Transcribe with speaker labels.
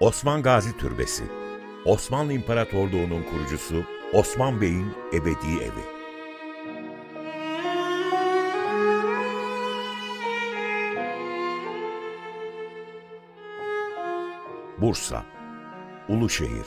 Speaker 1: Osman Gazi Türbesi Osmanlı İmparatorluğu'nun kurucusu Osman Bey'in ebedi evi. Bursa Uluşehir